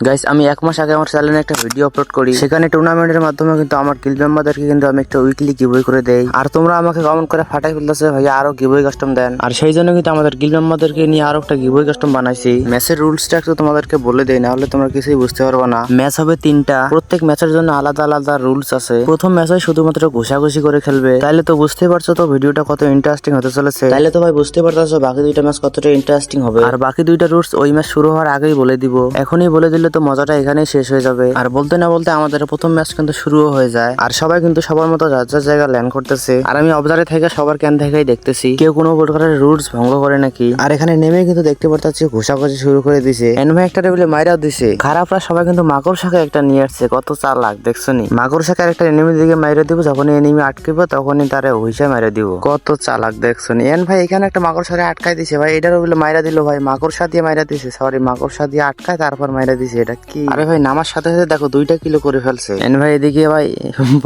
Guys আমি এক মাস আগে আমার চ্যানেলে একটা ভিডিও আপলোড করি। সেখানে টুর্নামেন্টের মাধ্যমে কিন্তু আমার গিল মেম্বারদেরকে কিন্তু আমি একটা উইকলি গিভওয়ে করে দেই। আর তোমরা আমাকে কমেন্ট করে ফাটাই ফেলতেছে ভাই আরও গিভওয়ে কাস্টম দেন। আর সেই জন্য কিন্তু আমাদের গিল মেম্বারদেরকে নিয়ে আরও একটা গিভওয়ে কাস্টম বানাইছি। ম্যাচের রুলসটা একটু তোমাদেরকে বলে দেই, না হলে তোমরা কিছুই বুঝতে পারবে না। ম্যাচ হবে তিনটা। প্রত্যেক ম্যাচের জন্য আলাদা আলাদা রুলস আছে। প্রথম ম্যাচ শুধুমাত্র ঘুষাঘুষি করে খেলবে। তাইলে তো বুঝতেই পারছ তো ভিডিওটা কত ইন্টারেস্টিং হতে চলেছে। তাইলে তো ভাই বুঝতে পারতেছো বাকি দুইটা ম্যাচ কতটা ইন্টারেস্টিং হবে। আর বাকি দুইটা রুলস ওই ম্যাচ শুরু হওয়ার আগেই বলে দিব। এখনই বলে দিলে তো মজাটা এখানেই শেষ হয়ে যাবে। আর বলতে না বলতে আমাদের প্রথম ম্যাচ কিন্তু শুরুও হয়ে যায়। আর সবাই কিন্তু সবার মতো যার যার জায়গা ল্যান্ড করতেছে। আর আমি অবজারে থেকে সবার ক্যান থেকেই দেখতেছি। কেউ কোনো প্রকারের রুলস ভঙ্গ করে নাকি? আর এখানে নেমে কিন্তু দেখতে পারতাছি ঘুষাঘুষি শুরু করে দিছে। এনভাই একটা টেবিলে মাইরাও দিছে। খারাপরা সবাই কিন্তু মাকড় শাখা একটা নিয়ে আসছে। কত চার লাখ দেখছ নি মাকড় শাখার একটা এনিমির দিকে মাইরে দিব যখন এনিমি আটকিব, তখনই তারে হুইসা মাইরে দিব। কত চালাক দেখছ নি এন ভাই, এখানে একটা মাকড় সাথে আটকাই দিছে ভাই। এটারও বলে মাইরা দিল ভাই। মাকড় দিয়ে মাইরা দিছে সরি মাকড় দিয়ে আটকায়, তারপর মাইরা দিছে। এটা কি? আরে ভাই নামার সাথে সাথে দেখো দুইটা কিলো করে ফেলছে। এন ভাই এদিকে ভাই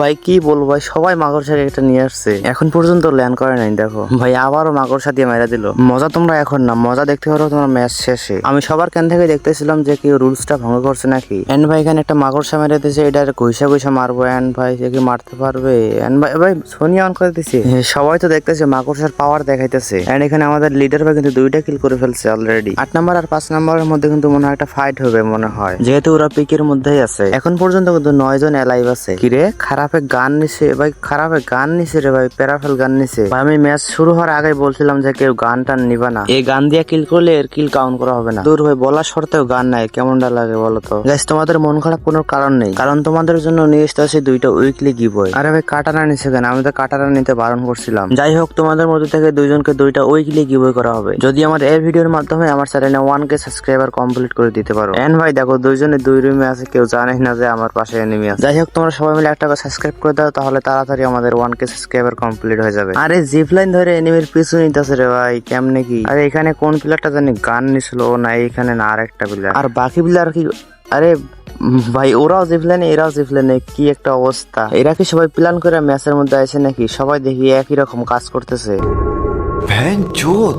ভাই কি বলব ভাই সবাই একটা নিয়ে আসছে। এখন পর্যন্ত ল্যান্ড করে নাই দেখো। ভাই আবারও দিয়ে দিল। মজা তোমরা এখন না মজা দেখতে পারো তোমার ম্যাচ শেষে। আমি সবার ক্যান থেকে দেখতেছিলাম যে কেউ রুলসটা ভঙ্গ করছে নাকি? এন ভাই এখানে একটা মাকড়সা মেরে দিয়েছে এটা ঘুষা ঘুষা মারবো। এন ভাই সে কি মারতে পারবে? এন ভাই ভাই সোনিয়া অন করে দিছে। হ্যাঁ, সবাই তো দেখতেছে মাকড়সার পাওয়ার দেখাইতেছে। এন্ড এখানে আমাদের লিডার ভাই কিন্তু দুইটা কিল করে ফেলছে অলরেডি আট নাম্বার আর পাঁচ নাম্বারের মধ্যে কিন্তু মনে হয় একটা ফাইট হবে মনে হয়। যেহেতু ওরা পিকের মধ্যেই আছে। এখন পর্যন্ত কিন্তু নয় জন এলাইভ আছে। কিরে খারাপে গান নিছে ভাই, খারাপে গান নিছে রে ভাই, প্যারাফেল গান নিছে। আমি ম্যাচ শুরু হওয়ার আগে বলছিলাম যে কেউ গান টান নিবা না। এই গান দিয়ে কিল করলে এর কিল কাউন্ট করা হবে না। দূর ভাই, বলার সত্ত্বেও গান নাই, কেমনটা লাগে বলো তো গাইস তোমাদের মন খারাপ কোনো কারণ নেই। কারণ তোমাদের জন্য নিয়ে আসতে আছে দুইটা উইকলি গিভওয়ে আরে ভাই, কাটারা নিছে কেন? আমি তো কাটারা নিতে বারণ করছিলাম। যাই হোক, তোমাদের মধ্যে থেকে দুইজনকে দুইটা উইকলি গিভওয়ে করা হবে। যদি আমার এই ভিডিওর মাধ্যমে আমার চ্যানেলে ওয়ান কে সাবস্ক্রাইবার কমপ্লিট করে দিতে পারো। এন ভাই, দেখো থাকো দুইজনে দুই রুমে আছে কেউ জানে না যে আমার পাশে এনিমি আছে। যাই হোক তোমরা সবাই মিলে একটা সাবস্ক্রাইব করে দাও তাহলে তাড়াতাড়ি আমাদের ওয়ান কে সাবস্ক্রাইবার কমপ্লিট হয়ে যাবে। আরে জিপলাইন ধরে এনিমির পিছু নিতেছে রে ভাই কেমনে কি? আরে এখানে কোন প্লেয়ারটা জানি গান নিছিল না এখানে না আরেকটা প্লেয়ার আর বাকি প্লেয়ার কি? আরে ভাই ওরাও জিপলেনে এরাও জিপলেনে কি একটা অবস্থা। এরা কি সবাই প্ল্যান করে ম্যাচের মধ্যে আছে নাকি? সবাই দেখি একই রকম কাজ করতেছে। ভ্যান চোদ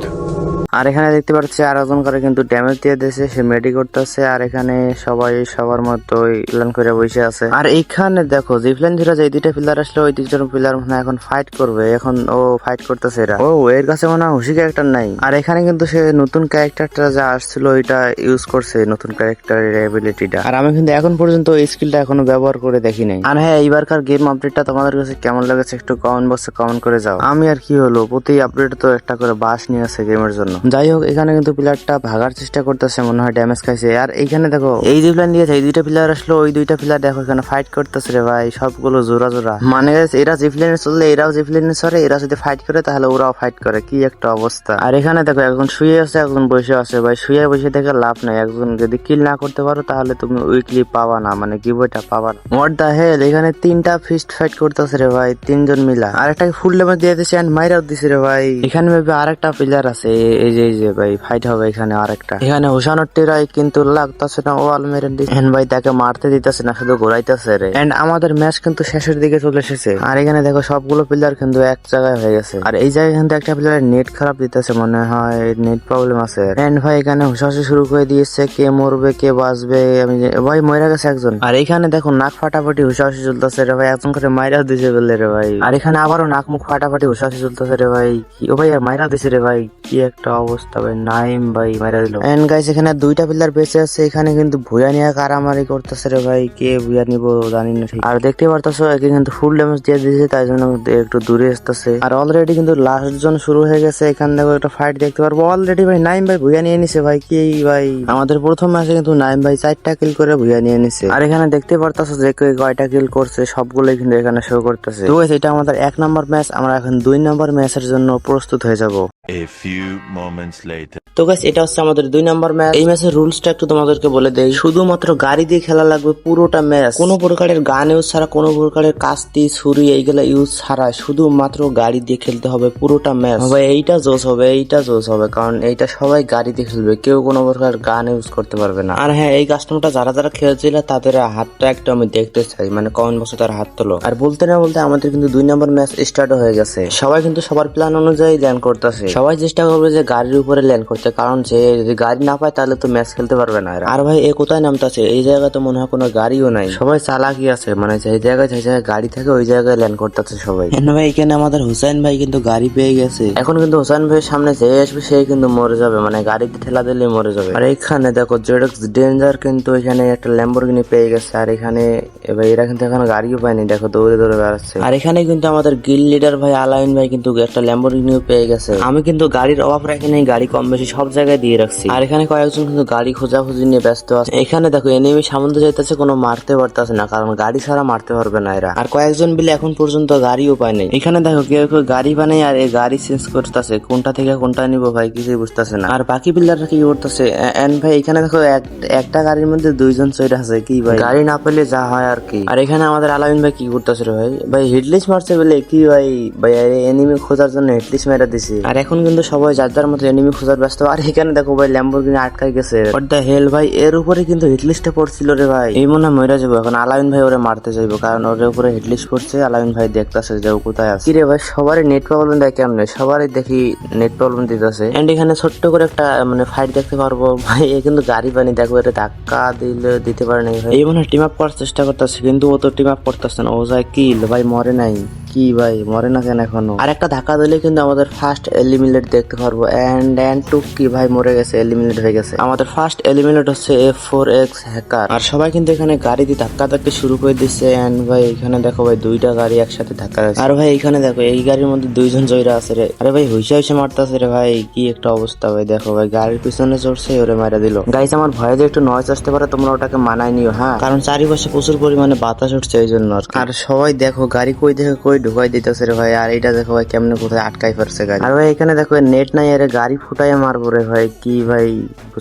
আর এখানে দেখতে পাচ্ছি আর একজন করে কিন্তু ড্যামেজ দিয়ে দিয়েছে, সে মেডি করতেছে, আর এখানে সবাই সবার মতো প্ল্যান করে বসে আছে। আর এইখানে দেখো জিপলাইন ধরে যে দুইটা পিলার আসলে ওই দুইজন পিলার মনে এখন ফাইট করবে, এখন ও ফাইট করতেছে এরা। ও, এর কাছে মনে হয় হুশি ক্যারেক্টার নাই। আর এখানে কিন্তু সে নতুন ক্যারেক্টারটা যা আসছিল, ওইটা ইউজ করছে নতুন ক্যারেক্টারের এবিলিটিটা আর আমি কিন্তু এখন পর্যন্ত ওই স্কিলটা এখনও ব্যবহার করে দেখি নাই। আর হ্যাঁ এইবারকার গেম আপডেটটা তোমাদের কাছে কেমন লেগেছে একটু কমেন্ট বক্সে কমেন্ট করে যাও। আমি আর কি হলো, প্রতি আপডেট তো একটা করে বাস নিয়ে আসে গেমের জন্য। যাই হোক এখানে কিন্তু প্লেয়ারটা ভাগার চেষ্টা করতেছে, মনে হয় ড্যামেজ খাইছে। আর এইখানে দেখো, এই যে প্ল্যান দিয়েছে, এই দুইটা প্লেয়ার আসলো, ওই দুইটা প্লেয়ার দেখো এখানে ফাইট করতেছে রে ভাই, সবগুলো জোড়া জোড়া। মানে এরা জিপলেনে চললে, এরাও জিপলেনে সরে এরা যদি ফাইট করে, তাহলে ওরাও ফাইট করে। কি একটা অবস্থা। আর এখানে দেখো, একজন শুয়ে আছে, একজন বসে আছে। ভাই, শুয়ে বসে দেখে লাভ নাই। একজন যদি কিল না করতে পারো, তাহলে তুমি উইকলি পাবা না মানে গিভওয়েটা পাবা না। হোয়াট দা হেল এখানে তিনটা ফিস্ট ফাইট করতেছে রে ভাই, তিনজন মিলা। আর একটা ফুল ড্যামেজ দিয়ে দিছে এন্ড মাইরাও দিছে রে ভাই। এখানে ভেবে আরেকটা প্লেয়ার আছে এ- যে যে ভাই ফাইট হবে এখানে আরেকটা। এখানে হুসানোর টিরাই কিন্তু লাগতেছে না ওয়াল মেরে এন্ড ভাই তাকে মারতে দিতেছে না, শুধু ঘোরাইতেছে রে। এন্ড আমাদের ম্যাচ কিন্তু শেষের দিকে চলে এসেছে। আর এখানে দেখো সবগুলো প্লেয়ার কিন্তু এক জায়গায় হয়ে গেছে। আর এই জায়গায় কিন্তু একটা প্লেয়ার নেট খারাপ দিতেছে, মনে হয় নেট প্রবলেম আছে। এন্ড ভাই, এখানে হুসাহুসি শুরু করে দিয়েছে, কে মরবে, কে বাঁচবে, আমি ভাই মরে গেছে একজন। আর এখানে দেখো নাক ফাটাফাটি হুসাহুসি চলতেছে রে ভাই, একজন করে মাইরা দিছে বললে রে ভাই। আর এখানে আবারও নাক মুখ ফাটাফাটি হুসাহুসি চলতেছে রে ভাই। ও ভাই, আর মাইরা দিছে রে ভাই, কি একটা অবস্থা ভাই, নাইম ভাই মাইরা দিল। এন্ড গাইস এখানে দুইটা প্লেয়ার বেঁচে আছে, এখানে কিন্তু ভুয়া নিয়ে কারামারি করতেছে রে ভাই, কে ভুয়া নিব জানি না আর দেখতে পারতেছো, একে কিন্তু ফুল ড্যামেজ দিয়ে দিয়েছে, তাই জন্য একটু দূরে আসতেছে। আর অলরেডি কিন্তু লাস্ট জন শুরু হয়ে গেছে, এখানে দেখো একটা ফাইট দেখতে পারব। অলরেডি ভাই, নাইম ভাই ভুয়া নিয়ে নিছে ভাই, কি ভাই? আমাদের প্রথম ম্যাচে কিন্তু নাইম ভাই চারটা কিল করে ভুয়া নিয়ে নিছে। আর এখানে দেখতে পারতেছো যে কে কয়টা কিল করছে, সবগুলোই কিন্তু এখানে শো করতেছে। তো এটা আমাদের এক নম্বর ম্যাচ আমরা এখন দুই নম্বর ম্যাচের জন্য প্রস্তুত হয়ে যাব। A few moments later. তো গাইস এটা হচ্ছে আমাদের দুই নাম্বার ম্যাচ এই ম্যাচের রুলসটা একটু তোমাদেরকে বলে দেই। শুধুমাত্র গাড়ি দিয়ে খেলা লাগবে পুরোটা ম্যাচ কোনো প্রকারের গান ইউজ ছাড়া কোনো প্রকারের কাস্তি ছুরি এইগুলা ইউজ ছাড়া শুধুমাত্র গাড়ি দিয়ে খেলতে হবে পুরোটা ম্যাচ হবে এইটা জোস হবে এইটা জোস হবে কারণ এইটা সবাই গাড়ি দিয়ে খেলবে। কেউ কোনো প্রকার গান ইউজ করতে পারবে না। আর হ্যাঁ এই কাস্টমটা যারা যারা খেলছিল তাদের হাতটা একটু আমি দেখতে চাই। মানে কমেন্ট বসে তার হাত তোলো। আর বলতে না বলতে আমাদের কিন্তু দুই নম্বর ম্যাচ স্টার্ট হয়ে গেছে। সবাই কিন্তু সবার প্ল্যান অনুযায়ী ল্যান্ড করতেছে। সবাই চেষ্টা করবে যে গাড়ির উপরে ল্যান্ড করতে কারণ যে যদি গাড়ি না পায় তাহলে তো ম্যাচ খেলতে পারবে না আর ভাই এ কোথায় নামতাছে? এই জায়গায় তো মনে হয় কোনো গাড়িও নাই। সবাই চালাকি আছে মানে যে জায়গায় যে জায়গায় গাড়ি থাকে ওই জায়গায় ল্যান্ড করতেছে সবাই। ভাই এখানে আমাদের হুসাইন ভাই কিন্তু গাড়ি পেয়ে গেছে। এখন কিন্তু হুসাইন ভাইয়ের সামনে যে আসবে সেই কিন্তু মরে যাবে মানে গাড়িতে ঠেলা দিলে মরে যাবে। আর এখানে দেখো জেডক্স ডেঞ্জার কিন্তু এখানে একটা ল্যাম্বরগিনি পেয়ে গেছে আর এখানে এবার এরা কিন্তু এখন গাড়িও পায়নি দেখো দৌড়ে দৌড়ে বেড়াচ্ছে। আর এখানে কিন্তু আমাদের গিল লিডার ভাই আলাইন ভাই কিন্তু একটা ল্যাম্বরগিনিও পেয়ে গেছে। আমি কিন্তু গাড়ির অভাব রাখি নাই গাড়ি কম বেশি সব জায়গায় দিয়ে রাখছি। আর এখানে কয়েকজন কিন্তু গাড়ি খোঁজাখুঁজি নিয়ে ব্যস্ত আছে। এখানে দেখো এনিমি সামন্ত যাইতেছে কোনো মারতে পারতেছে না কারণ গাড়ি ছাড়া মারতে পারবে না এরা। আর কয়েকজন বিলে এখন পর্যন্ত গাড়িও পায় নাই। এখানে দেখো কেউ কেউ গাড়ি বানাই আর এই গাড়ি চেঞ্জ করতেছে। কোনটা থেকে কোনটা নিবো ভাই কিছুই বুঝতেছে না। আর বাকি পিলাররা কি করতেছে? এন্ড ভাই এখানে দেখো এক- একটা গাড়ির মধ্যে দুইজন চৈর আছে কি ভাই? গাড়ি না পেলে যা হয় আর কি। আর এখানে আমাদের আলামিন ভাই কি করতেছে রে ভাই? ভাই হেডলিস্ট মারছে বলে কি ভাই? ভাই এনিমি খোঁজার জন্য হেডলিস্ট মেরা দিছে। আর এখন কিন্তু সবাই যার যার মতো এনিমি খোঁজার ব্যস্ত। আর এখানে দেখো ভাই ল্যাম্বরগিনি আটকাই গেছে। দ্য হেল ভাই, এর উপরে কিন্তু হেডলিস্টে পড়ছিল রে ভাই। এই মনে হয় মরে যাব এখন আলামিন ভাই ওরে মারতে যাইবো, কারণ ওর উপরে হিটলিস্ট পড়ছে। আলামিন ভাই দেখতেছে যে ও কোথায় আছে। রে ভাই, সবারই নেট প্রবলেম দেয় কেমনে? সবারই দেখি নেট প্রবলেম দিতেছে। এন্ড এখানে ছোট্ট করে একটা মানে ফাইট দেখতে পারব। ভাই, এ কিন্তু গাড়ি বানি দেখো এটা ধাক্কা দিলে দিতে পারে নাই ভাই। এই মনে হয় টিম আপ করার চেষ্টা করতেছে, কিন্তু ও তো টিম আপ করতেছে না। ও যায় কিল ভাই, মরে নাই। কি ভাই, মরে না কেন এখনও? আর একটা ধাক্কা দিলে কিন্তু আমাদের ফার্স্ট এলিমিনেট দেখতে পারব। এন্ড এন্ড টুকি ভাই মরে গেছে এলিমিনেট হয়ে গেছে। আমাদের ফার্স্ট এলিমিনেট হচ্ছে এফ ফোর এক্স হ্যাকার আর সবাই কিন্তু এখানে গাড়ি দিয়ে ধাক্কা ধাক্কি শুরু করে দিচ্ছে। এন্ড ভাই, এখানে দেখো ভাই, দুইটা গাড়ি একসাথে ধাক্কা আর ভাই, এখানে দেখো, এই গাড়ির মধ্যে দুইজন জয়রা আছে রে। আরে ভাই, হুইসা হুইসা মারতেছে রে ভাই, কি একটা অবস্থা ভাই। দেখো ভাই, গাড়ির পিছনে চড়ছে, ওরে মারা দিল। গাইস আমার ভয়ে যে একটু নয়েজ আসতে পারে, তোমরা ওটাকে মানায় নিও হ্যাঁ? কারণ চারিপাশে প্রচুর পরিমাণে বাতাস উঠছে এই জন্য আর সবাই দেখো, গাড়ি কই দেখে কই ঢুকাই দিতেছে রে ভাই আর এটা দেখো ভাই কেমনে কোথায় আটকাই পারছে গাড়ি। আর ভাই এখানে দেখো নেট নাই আরে গাড়ি ফুটাই মারবো রে ভাই কি ভাই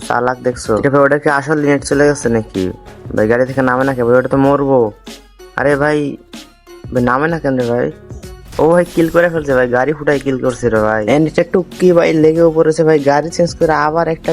চালাক দেখছ? এটা ভাই ওটা কি আসল নেট চলে গেছে নাকি? ভাই গাড়ি থেকে নামে না কে ভাই ওটা তো মরবো। আরে ভাই ভাই নামে না কেন রে ভাই? ও ভাই কিল করে ফেলছে ভাই গাড়ি ফুটাই কিল করছে রে ভাই। এন্ড এটা টুকি ভাই লেগেও পড়েছে ভাই গাড়ি চেঞ্জ করে আবার একটা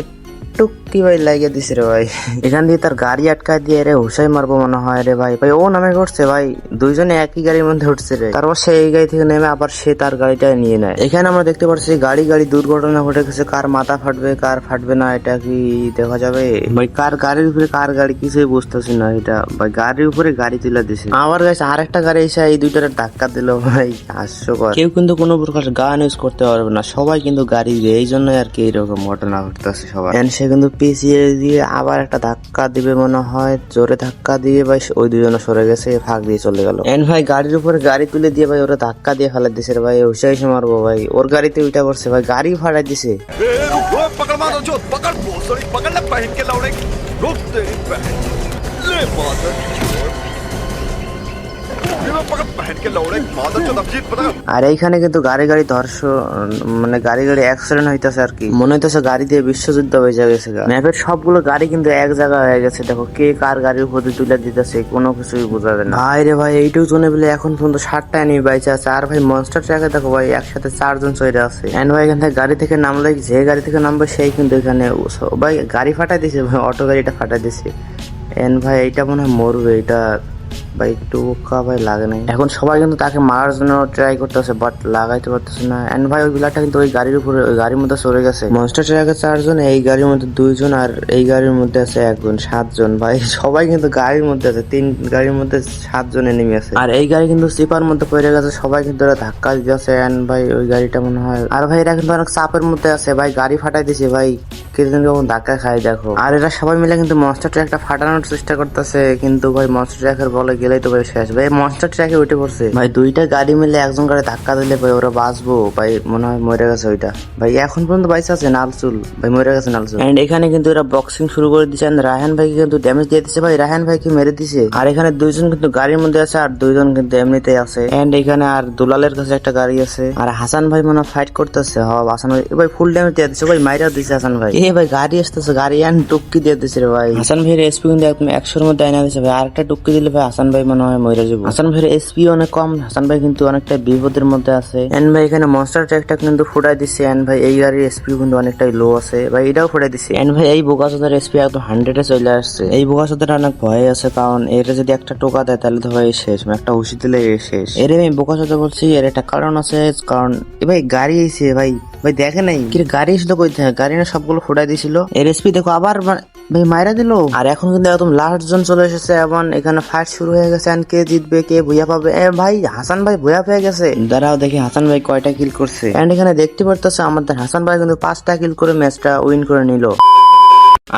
টুকি ভাই লাগিয়ে দিছে রে ভাই। এখান দিয়ে তার গাড়ি আটকায় দিয়ে রে হুসাই মারবো মনে হয় রে ভাই। ভাই, ও নামে করছে ভাই। দুইজনে একই গাড়ির মধ্যে উঠছে রে। তারপর সে এই গাড়ি থেকে নেমে আবার সে তার গাড়িটা নিয়ে নেয়। এখানে আমরা দেখতে পাচ্ছি গাড়ি গাড়ি দুর্ঘটনা ঘটে গেছে। কার মাথা ফাটবে, কার ফাটবে না, এটা কি দেখা যাবে? ভাই, কার গাড়ির উপরে কার গাড়ি, কিছুই বুঝতেছি না এটা। ভাই, গাড়ির উপরে গাড়ি তুলে দিছে। আবার গেছে আর একটা গাড়ি এসে এই দুইটার ধাক্কা দিল ভাই। হাস্যকর। কেউ কিন্তু কোনো প্রকার গান ইউজ করতে পারবে না। সবাই কিন্তু গাড়ি দিয়ে এই জন্যই আর কি এরকম ঘটনা ঘটতেছে সবাই সে কিন্তু পিছিয়ে দিয়ে আবার একটা ধাক্কা দিবে মনে হয় জোরে ধাক্কা দিয়ে ভাই ওই দুজন সরে গেছে ফাঁক দিয়ে চলে গেল এন্ড ভাই গাড়ির উপরে গাড়ি তুলে দিয়ে ভাই ওরা ধাক্কা দিয়ে ফেলে দিছে ভাই হুসে হুসে মারবো ভাই ওর গাড়িতে উইটা পড়ছে ভাই গাড়ি ফাড়াই দিছে আর এইখানে কিন্তু গাড়ি গাড়ি ধর্ষণ মানে গাড়ি গাড়ি অ্যাক্সিডেন্ট হইতেছে আর কি। মনে হইতেছে গাড়ি দিয়ে বিশ্বযুদ্ধ হয়ে গেছে ম্যাপের সবগুলো গাড়ি কিন্তু এক জায়গায় হয়ে গেছে। দেখো, কে কার গাড়ির উপর তুলে দিতেছে, কোনো কিছুই বোঝা যায় না। ভাই রে ভাই, এইটুকু জনে বলে এখন পর্যন্ত ষাটটা এনিমি বাইচে আছে। আর ভাই মনস্টার ট্রাকে দেখো ভাই, একসাথে চারজন চলে আছে। এন্ড ভাই, এখান থেকে গাড়ি থেকে নামলে, যে গাড়ি থেকে নামবে, সেই কিন্তু এখানে ভাই, গাড়ি ফাটাই দিছে, ভাই, অটো গাড়িটা ফাটাই দিছে। এন্ড ভাই, এইটা মনে হয় মরবে এটা ভাই একটু বোকা ভাই লাগে নাই। এখন সবাই কিন্তু তাকে মারার জন্য ট্রাই করতেছে বাট লাগাইতে পারতেছে না। এন্ড ভাই ওই বিলাটা কিন্তু ওই গাড়ির উপরে ওই গাড়ির মধ্যে চলে গেছে। মনস্টার ট্রাকে চারজন এই গাড়ির মধ্যে দুইজন আর এই গাড়ির মধ্যে আছে একজন সাতজন। ভাই সবাই কিন্তু গাড়ির মধ্যে আছে তিন গাড়ির মধ্যে সাতজন এনিমি আছে। আর এই গাড়ি কিন্তু সিপার মধ্যে পড়ে গেছে সবাই কিন্তু ওরা ধাক্কা দিতেছে। এন্ড ভাই ওই গাড়িটা মনে হয় আর ভাই এরা কিন্তু অনেক চাপের মধ্যে আছে। ভাই গাড়ি ফাটাই দিছে ভাই। কিছুদিন কখন ধাক্কা খাই দেখো। আর এরা সবাই মিলে কিন্তু মনস্টার ট্র্যাকটা ফাটানোর চেষ্টা করতেছে কিন্তু ভাই মনস্টার ট্র্যাকের বলে গেলেই তো ভাই শেষ। ভাই মনস্টার ট্র্যাকে উঠে পড়ছে। ভাই দুইটা গাড়ি মিলে একজন গাড়ি ধাক্কা দিলে ভাই ওরা বাঁচবো। ভাই মনে হয় মরে গেছে ওইটা। ভাই এখন পর্যন্ত বাইসে আছে নালচুল ভাই মরে গেছে নালচুল এন্ড এখানে কিন্তু এরা বক্সিং শুরু করে দিচ্ছে রায়হান ভাইকে কিন্তু ড্যামেজ দিয়ে দিচ্ছে। ভাই রায়হান ভাইকে মেরে দিছে। আর এখানে দুইজন কিন্তু গাড়ির মধ্যে আছে আর দুইজন কিন্তু এমনিতেই আছে। এন্ড এখানে আর দুলালের কাছে একটা গাড়ি আছে। আর হাসান ভাই মনে ফাইট করতেছে। হাসান ভাই ভাই ফুল ড্যামেজ দিয়ে দিচ্ছে ভাই মাইরা দিছে হাসান ভাই। এ ভাই গাড়ি আসতেছে গাড়ি আন টুক্কি দিয়ে দিছে রে ভাই। হাসান ভাইয়ের এসপি কিন্তু একদম একশোর মধ্যে আইনা দিছে ভাই। আরেকটা টুক্কি দিলে ভাই হাসান ভাই মনে হয় মরে যাব। হাসান ভাইয়ের এসপি অনেক কম হাসান ভাই কিন্তু অনেকটা বিপদের মধ্যে আছে। এন ভাই এখানে মনস্টার ট্র্যাকটা কিন্তু ফুটাই দিচ্ছে এন ভাই এই গাড়ির এসপি কিন্তু অনেকটাই লো আছে। ভাই এটাও ফুটাই দিচ্ছে এন ভাই এই বোকাসোদের এসপি একদম হান্ড্রেডে চলে আসছে। এই বোকাসোদের অনেক ভয় আছে কারণ এর যদি একটা টোকা দেয় তাহলে তো ভাই শেষ। মানে একটা হুশি দিলে শেষ। এর আমি বোকাসোদে বলছি এর একটা কারণ আছে কারণ এ ভাই গাড়ি এসে ভাই। ভাই দেখে নাই। কি গাড়ি এসে তো কই গাড়ি না সবগুলো ফুটাই দিছিল। এর দেখো আবার ভাই মাইরা দিল। আর এখন কিন্তু একদম লাস্ট জন চলে এসেছে এবং এখানে ফাইট শুরু হয়ে গেছে এন্ড কে জিতবে, কে ভুয়া পাবে। এ ভাই, হাসান ভাই ভুয়া পেয়ে গেছে। দাঁড়াও দেখি হাসান ভাই কয়টা কিল করছে। এন্ড এখানে দেখতে পারতেছে আমাদের হাসান ভাই কিন্তু পাঁচটা কিল করে ম্যাচটা উইন করে নিল।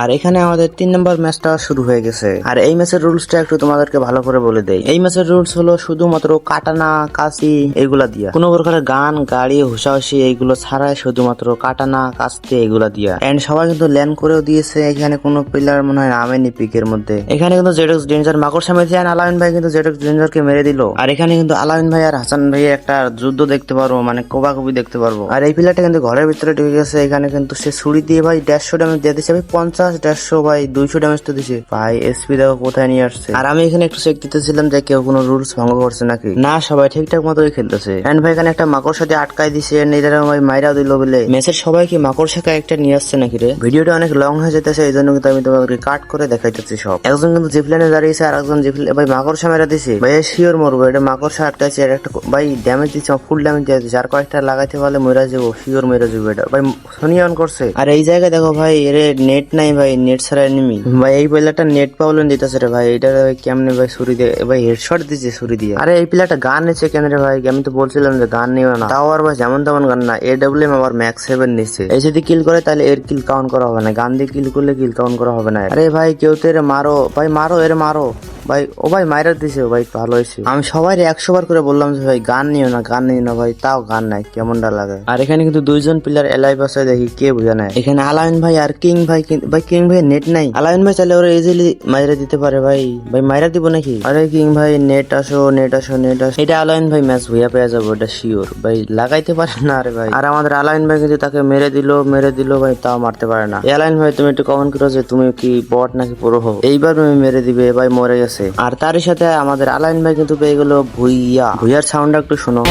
আর এখানে আমাদের তিন নম্বর ম্যাচটা শুরু হয়ে গেছে। আর এই ম্যাচের রুলসটা একটু তোমাদেরকে ভালো করে বলে দেই। এই ম্যাচের রুলস হলো শুধুমাত্র কাটানা, কাশি এগুলা দিয়া। কোনো প্রকারের গান, গাড়ি হুসাহুসি এইগুলো ছাড়াই শুধুমাত্র কাটানা কাস্তে এগুলা দিয়া। এন্ড সবাই কিন্তু ল্যান্ড করেও দিয়েছে, এখানে কোনো প্লেয়ার মনে হয় নামেনি পিকের মধ্যে। এখানে কিন্তু জেডক্স ডেঞ্জার মাকড় সামনে দিয়ে আলামিন ভাই কিন্তু জেডক্স ডেঞ্জারকে মেরে দিল। আর এখানে কিন্তু আলামিন ভাই আর হাসান ভাই একটা যুদ্ধ দেখতে পারব মানে কোবাকুবি দেখতে পারব। আর এই প্লেয়ারটা কিন্তু ঘরের ভিতরে ঢুকে গেছে, এখানে কিন্তু সে ছুরি দিয়ে ভাই দেড়শো ড্যামেজ দিয়ে দিচ্ছে ভাই পঞ্চাশ, দেড়শো ভাই দুইশো ড্যামেজ তো দিছে। ভাই এসপি দেখো কোথায় নিয়ে আসছে? আর আমি এখানে একটু চেক দিতেছিলাম যে কেউ কোনো রুলস ভঙ্গ করছে নাকি। না, সবাই ঠিকঠাক মতোই খেলতেছে। এন্ড ভাই, এখানে একটা মাকড় সাথে আটকাই দিছে, and ভাই মাইরা দিল বলে। ম্যাচের সবাই কি মাকড় শাখা একটা নিয়ে আসছে নাকি রে? ভিডিওটা অনেক লং হয়ে যেতেছে এই জন্য কিন্তু আমি তোমাকে কাট করে দেখাইতেছি সব। একজন কিন্তু জিপলাইনে দাঁড়িয়েছে, আর একজন জিপলাইন ভাই, মাকড়সা মেরা দিছে। ভাই শিওর মরবো, এটা মাকড়সা আটকাইছে একটা ভাই ড্যামেজ দিচ্ছে ফুল ড্যামেজ দিয়ে দিচ্ছে আর কয়েকটা লাগাইতে পারলে মরে যাব শিওর মেরে যাব এটা। ভাই সোনি অন করছে। আর এই জায়গায় দেখো ভাই, এর নেট নাই ভাই নেট ছাড়া এনিমি ভাই এই প্লেয়ারটা নেট প্রবলেম দিতেছে রে ভাই। এটা কেমনে ভাই সুরি দিয়ে ভাই হেডশট দিছে সুরি দিয়ে। আরে এই প্লেয়ারটা গান নিচ্ছে কেন রে ভাই? আমি তো বলছিলাম যে গান নিও না। তাও আর ভাই যেমন তেমন গান না। এ ডাব্লিউ এম আবার ম্যাক্স সেভেন নিচ্ছে। এই যদি কিল করে তাহলে এর কিল কাউন্ট করা হবে না। গান দিয়ে কিল করলে কিল কাউন্ট করা হবে না। আরে ভাই কেউ তো এর মারো। ভাই মারো এর মারো। ভাই, ও ভাই মাইরা দিছে ভাই ভালো হয়েছে। আমি সবাই একশো বার করে বললাম যে, ভাই, গান নিও না, গান নিও না ভাই, তাও গান নাই, কেমনটা লাগে? আর এখানে কিন্তু দুইজন প্লেয়ার এলাই আছে, দেখি কে বুঝা নাই এখানে আলাইন ভাই আর কিং ভাই ভাই কিং ভাই নেট নাই। আলাইন ভাই চাইলে ওরা ইজিলি মাইরা দিতে পারে, ভাই। ভাই, মাইরা দিব নাকি? আরে কিং ভাই নেট আসো নেট আসো নেট আসো। এটা আলাইন ভাই ম্যাচ ভুয়া পেয়ে যাব এটা শিওর ভাই, লাগাইতে পারে না আরে ভাই। আর আমাদের আলাইন ভাই কিন্তু তাকে মেরে দিল মেরে দিল, ভাই, তাও মারতে পারে না। এই আলাইন ভাই, তুমি একটু কমেন্ট করো যে, তুমি কি বট নাকি পুরো হো এইবার মেরে দিবে, ভাই, মরে গেছে। আর তার সাথে আমাদের আলাইন ভাই কিন্তু পেয়ে গেল ভুইয়া। ভুইয়ার সাউন্ডটা একটু শোনো।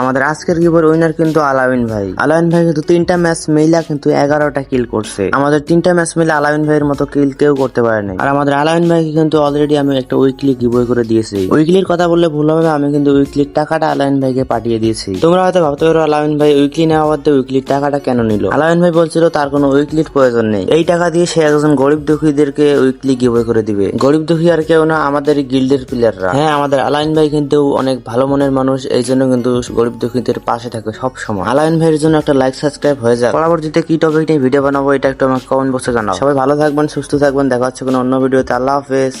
আমাদের আজকের গিবর উইনার কিন্তু আলাউন ভাই। আলাউন ভাই কিন্তু তিনটা ম্যাচ মিলা কিন্তু এগারোটা কিল করছে। আমাদের তিনটা ম্যাচ মিলে আলাউন ভাইয়ের মতো কিল কেউ করতে পারে নাই। আর আমাদের আলাউন ভাইকে কিন্তু অলরেডি আমি একটা উইকলি গিবই করে দিয়েছি। উইকলির কথা বললে ভুল হবে, আমি কিন্তু উইকলির টাকাটা আলাউন ভাইকে পাঠিয়ে দিয়েছি। তোমরা হয়তো ভাবতে পারো আলাউন ভাই উইকলি নেওয়া বাদে উইকলির টাকাটা কেন নিল? আলাউন ভাই বলছিল, তার কোনো উইকলির প্রয়োজন নেই। এই টাকা দিয়ে সে একজন গরিব দুঃখীদেরকে উইকলি গিবই করে দিবে। গরিব দুঃখী আর কেউ না, আমাদের গিল্ডের প্লেয়াররা হ্যাঁ আমাদের আলাইন ভাই কিন্তু অনেক ভালো মনের মানুষ এই জন্য কিন্তু গরিব দুঃখীদের পাশে থাকে সব সময় আলায়ন ভাইয়ের জন্য একটা লাইক সাবস্ক্রাইব হয়ে যায় পরবর্তীতে কি টপিক নিয়ে ভিডিও বানাবো, এটা একটু আমাকে কমেন্ট বক্সে জানাও। সবাই ভালো থাকবেন, সুস্থ থাকবেন, দেখা হচ্ছে কোনো অন্য ভিডিওতে আল্লাহ হাফেজ।